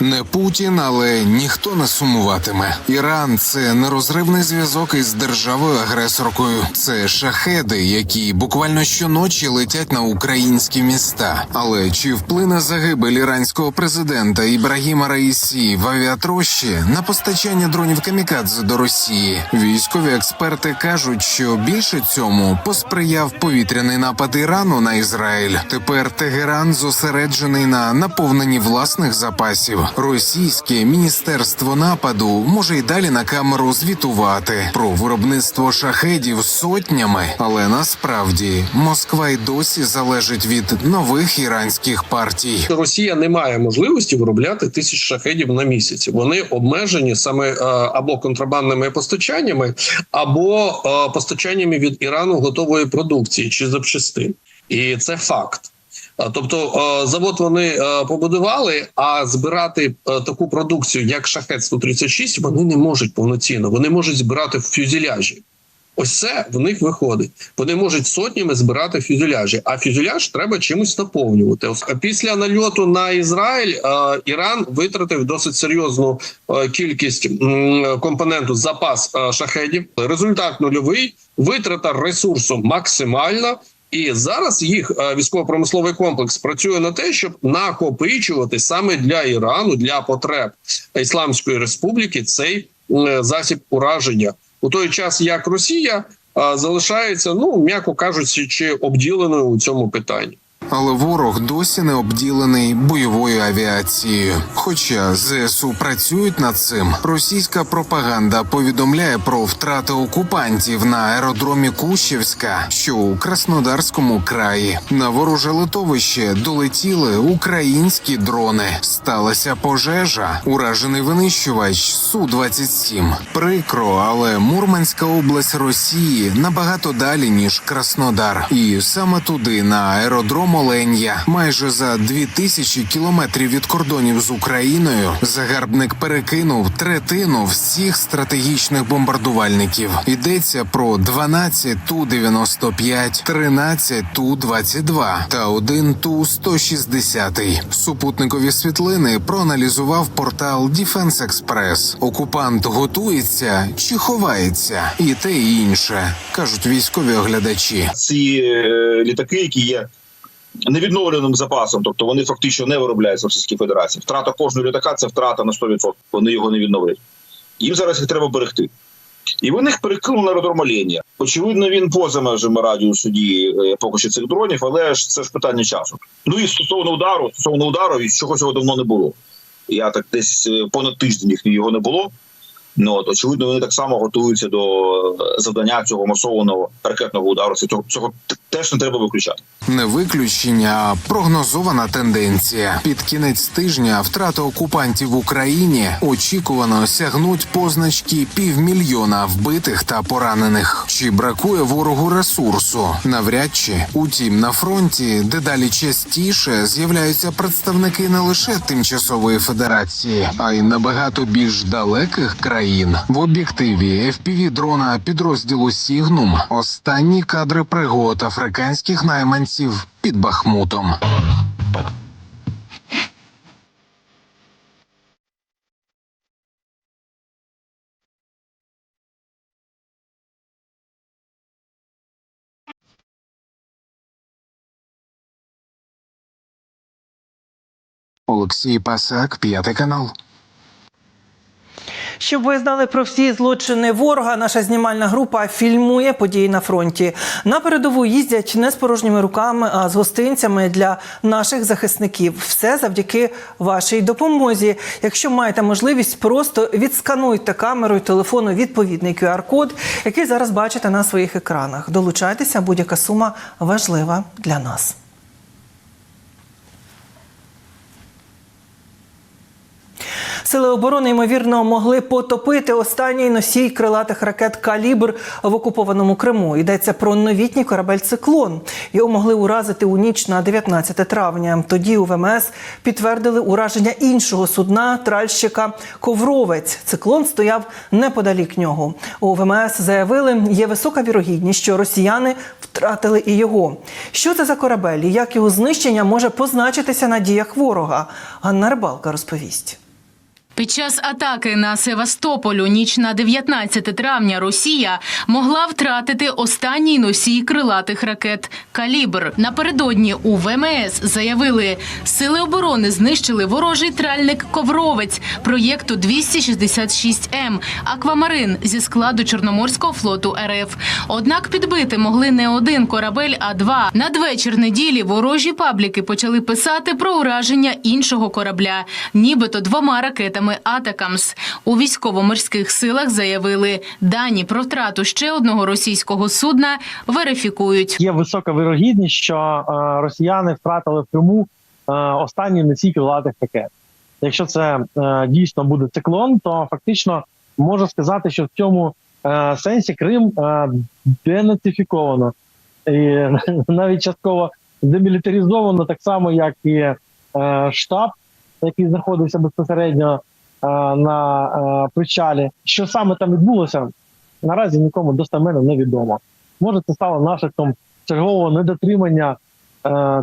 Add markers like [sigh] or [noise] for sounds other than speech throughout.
Не Путін, але ніхто не сумуватиме. Іран це нерозривний зв'язок із державою агресоркою. Це шахеди, які буквально щоночі летять на українські міста. Але чи вплине загибель іранського президента Ібрагіма Раїсі в авіатрощі на постачання дронів камікадзе до Росії? Військові експерти кажуть, що більше цьому посприяв повітряний напад Ірану на Ізраїль. Тепер Тегеран зосереджений на наповненні власних запасів. Російське міністерство нападу може й далі на камеру звітувати про виробництво шахедів сотнями, але насправді Москва й досі залежить від нових іранських партій. Росія не має можливості виробляти тисяч шахедів на місяць. Вони обмежені саме е, або контрабандними постачаннями, або е, постачаннями від Ірану готової продукції чи запчастин, і це факт. Тобто завод вони побудували, а збирати таку продукцію, як шахет 136 вони не можуть повноцінно. Вони можуть збирати в фюзеляжі. Ось це в них виходить. Вони можуть сотнями збирати фюзеляжі, а фюзеляж треба чимось наповнювати. Після нальоту на Ізраїль Іран витратив досить серйозну кількість компоненту запас шахедів. Результат нульовий, витрата ресурсу максимальна. І зараз їх е, військово-промисловий комплекс працює на те, щоб накопичувати саме для Ірану, для потреб Ісламської Республіки цей е, засіб ураження у той час, як Росія е, залишається, ну м'яко кажучи, чи обділеною у цьому питанні. Але ворог досі не обділений бойовою авіацією. Хоча ЗСУ працюють над цим, російська пропаганда повідомляє про втрати окупантів на аеродромі Кущівська, що у Краснодарському краї. На вороже литовище долетіли українські дрони. Сталася пожежа, уражений винищувач су 27 Прикро, але Мурманська область Росії набагато далі ніж Краснодар, і саме туди на аеродром Оленя, майже за дві тисячі кілометрів від кордонів з Україною, загарбник перекинув третину всіх стратегічних бомбардувальників. Йдеться про 12 Ту-95, 13 Ту-22 та один Ту-160. Супутникові світлини проаналізував портал Defense Express. Окупант готується чи ховається, і те і інше кажуть військові оглядачі. ці е, літаки, які є невідновленим запасом, тобто вони фактично не виробляються в Російській Федерації. Втрата кожного літака це втрата на 100%. Вони його не відновлять. Їм зараз їх треба берегти. І вони їх перекинули на аеродром Оленя. Очевидно, він поза межами радіусу дії е, поки що цих дронів, але ж це ж питання часу. Ну і стосовно удару, стосовно удару, і чого цього давно не було. Я так десь е, понад тиждень їх його не було. Ну от очевидно, вони так само готуються до е, завдання цього масованого ракетного удару. Цього, цього теж не треба виключати. Не виключення, а прогнозована тенденція. Під кінець тижня втрати окупантів в Україні очікувано сягнуть позначки півмільйона вбитих та поранених. Чи бракує ворогу ресурсу? Навряд чи. Утім, на фронті дедалі частіше з'являються представники не лише тимчасової федерації, а й набагато більш далеких країн. В об'єктиві fpv дрона підрозділу Сігнум останні кадри пригод найманців під Бахмутом. Олексій Пасак, п'ятий канал. Щоб ви знали про всі злочини ворога, наша знімальна група фільмує події на фронті. На передову їздять не з порожніми руками, а з гостинцями для наших захисників. Все завдяки вашій допомозі. Якщо маєте можливість, просто відскануйте камерою телефону відповідний QR-код, який зараз бачите на своїх екранах. Долучайтеся, будь-яка сума важлива для нас. Сили оборони ймовірно могли потопити останній носій крилатих ракет Калібр в окупованому Криму. Йдеться про новітній корабель Циклон. Його могли уразити у ніч на 19 травня. Тоді у ВМС підтвердили ураження іншого судна тральщика Ковровець. Циклон стояв неподалік нього. У ВМС заявили, є висока вірогідність, що росіяни втратили і його. Що це за корабель і як його знищення може позначитися на діях ворога? Ганна Рибалка розповість. Під час атаки на Севастополь у ніч на 19 травня Росія могла втратити останній носій крилатих ракет Калібр. Напередодні у ВМС заявили, сили оборони знищили ворожий тральник Ковровець проєкту 266 М Аквамарин зі складу Чорноморського флоту РФ. Однак підбити могли не один корабель, а два. Надвечір неділі ворожі пабліки почали писати про ураження іншого корабля, нібито двома ракетами Атакамс. У військово-морських силах заявили, дані про втрату ще одного російського судна верифікують. Є висока вирогідність, що е, росіяни втратили в Криму е, останній носій крилатих ракет. Якщо це е, дійсно буде циклон, то фактично можу сказати, що в цьому сенсі Крим денацифіковано і [laughs] навіть частково демілітаризовано, так само як і штаб, який знаходився безпосередньо на е, причалі. Що саме там відбулося, наразі нікому достеменно невідомо. Може, це стало наслідком чергового недотримання е,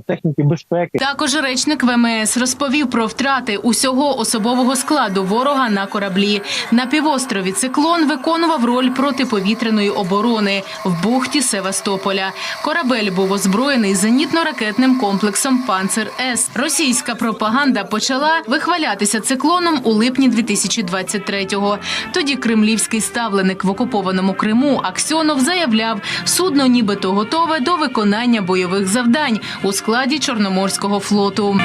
техніки безпеки. Також речник ВМС розповів про втрати усього особового складу ворога на кораблі. На півострові циклон виконував роль протиповітряної оборони в бухті Севастополя. Корабель був озброєний зенітно-ракетним комплексом Панцер С. Російська пропаганда почала вихвалятися циклоном у липні 2023-го. Тоді кремлівський ставленик в окупованому Криму Аксьонов заявляв, судно нібито готове до виконання бойових завдань у складі Чорноморського флоту.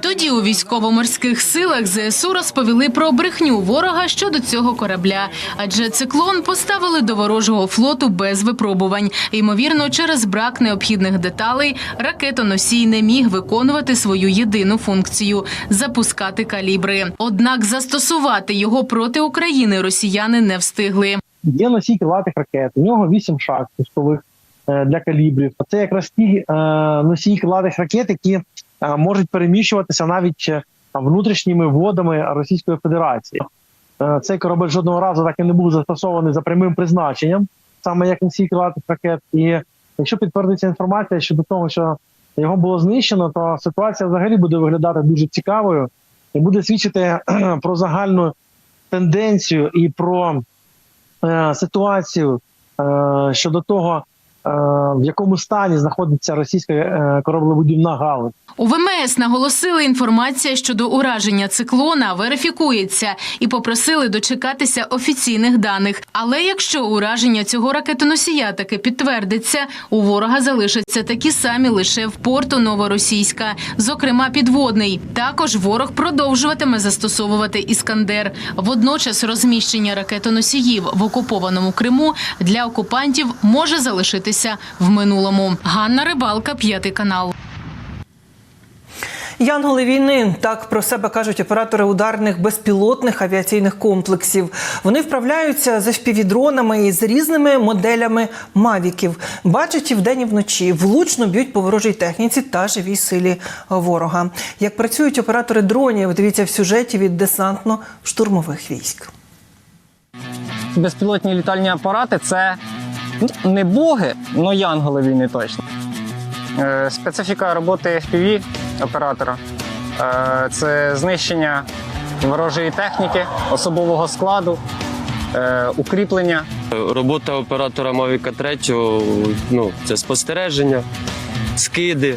Тоді у військово-морських силах ЗСУ розповіли про брехню ворога щодо цього корабля, адже циклон поставили до ворожого флоту без випробувань. Ймовірно, через брак необхідних деталей ракетоносій не міг виконувати свою єдину функцію запускати калібри. Однак застосувати його проти України росіяни не встигли. Є носій крилатих ракет. У нього вісім шахт пускових е, для калібрів. Це якраз ті е, носії крилатих ракет, які е, можуть переміщуватися навіть внутрішніми водами Російської Федерації. Цей корабель жодного разу так і не був застосований за прямим призначенням, саме як носій крилатих ракет. І якщо підтвердиться інформація щодо того, що його було знищено, то ситуація взагалі буде виглядати дуже цікавою і буде свідчити про загальну тенденцію і про ситуацію е, щодо того, е, в якому стані знаходиться російська е, кораблебудівна галузь. У ВМС наголосили, інформація щодо ураження циклона верифікується і попросили дочекатися офіційних даних. Але якщо ураження цього ракетоносія таки підтвердиться, у ворога залишаться такі самі лише в порту Новоросійська, зокрема підводний. Також ворог продовжуватиме застосовувати іскандер. Водночас розміщення ракетоносіїв в окупованому Криму для окупантів може залишитися в минулому. Ганна Рибалка, п'ятий канал. Янголи війни так про себе кажуть оператори ударних безпілотних авіаційних комплексів. Вони вправляються з FPV-дронами і з різними моделями мавіків. Бачать і вдень і вночі, влучно б'ють по ворожій техніці та живій силі ворога. Як працюють оператори дронів, дивіться в сюжеті від десантно-штурмових військ. безпілотні літальні апарати це не боги, але янголи війни точно. Е, Специфіка роботи FPV оператора е, це знищення ворожої техніки, особового складу, е, укріплення. Робота оператора Mavic 3 ну, це спостереження, скиди,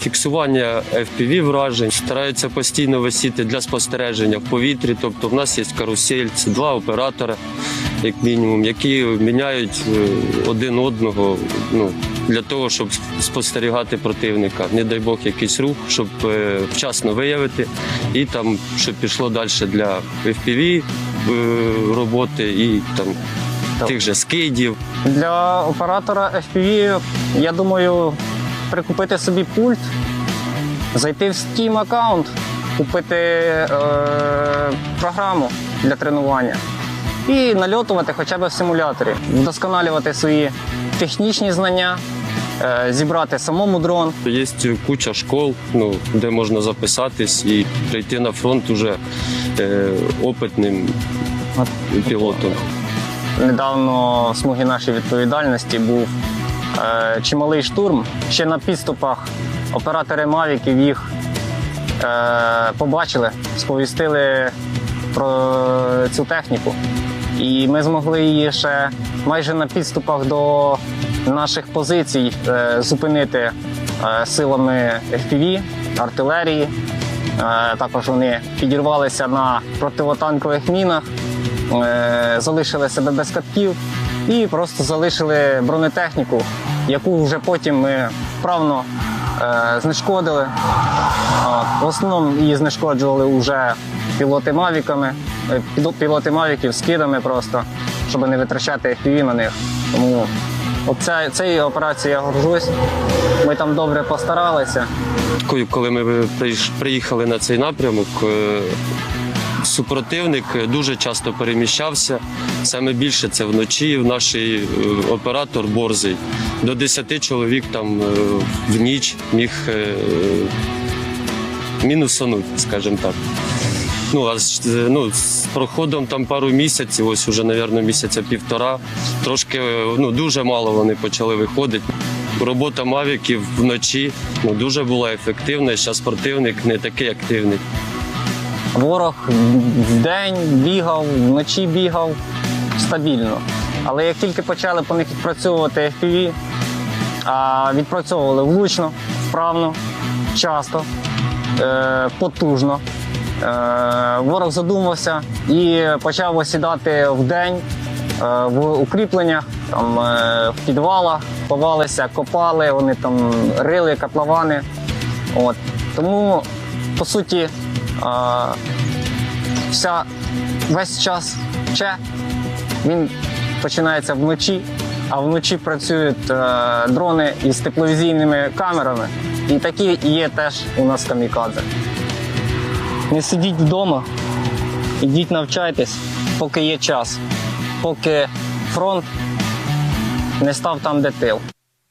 фіксування FPV вражень. Стараються постійно висіти для спостереження в повітрі. Тобто в нас є карусель, це два оператора, як мінімум, які міняють е, один одного ну, для того, щоб спостерігати противника. Не дай Бог якийсь рух, щоб е, вчасно виявити і там, щоб пішло далі для FPV е, роботи і там тих же скидів. Для оператора FPV, я думаю, прикупити собі пульт, зайти в Steam аккаунт, купити е, програму для тренування і нальотувати хоча б в симуляторі, вдосконалювати свої технічні знання, е, зібрати самому дрон. Є куча школ, ну, де можна записатись і прийти на фронт уже е, опитним пілотом. Недавно в смугі нашої відповідальності був е, чималий штурм. Ще на підступах оператори Мавіків їх е, побачили, сповістили про цю техніку. І ми змогли її ще майже на підступах до наших позицій е, зупинити е, силами FPV, артилерії. Е, Також вони підірвалися на противотанкових мінах, залишили себе без катків і просто залишили бронетехніку, яку вже потім ми вправно знешкодили. В основному її знешкоджували вже пілоти мавіками, пілоти мавіків з кидами просто, щоб не витрачати FPV на них. Тому оця, цією операцією я горжусь. Ми там добре постаралися. Коли- ми приїхали на цей напрямок, е, супротивник дуже часто переміщався. Саме більше це вночі. Наш е, оператор борзий. До 10 чоловік там е, в ніч міг мінусануть, скажімо так. Ну, а з, ну, з проходом там пару місяців, ось уже, мабуть, місяця півтора, трошки е, ну, дуже мало вони почали виходити. Робота мавіків вночі ну, дуже була ефективна, зараз противник не такий активний. Ворог вдень бігав, вночі бігав стабільно. Але як тільки почали по них відпрацьовувати FPV, а відпрацьовували влучно, вправно, часто, е, потужно. Е, ворог задумався і почав осідати вдень е, в укріпленнях, там, е, в підвалах, ховалися, копали, вони там рили котловани. От. Тому, по суті, вся, весь час че він починається вночі, а вночі працюють дрони із тепловізійними камерами. І такі є теж у нас камікадзе. Не сидіть вдома, ідіть навчайтесь, поки є час, поки фронт не став там, де тил.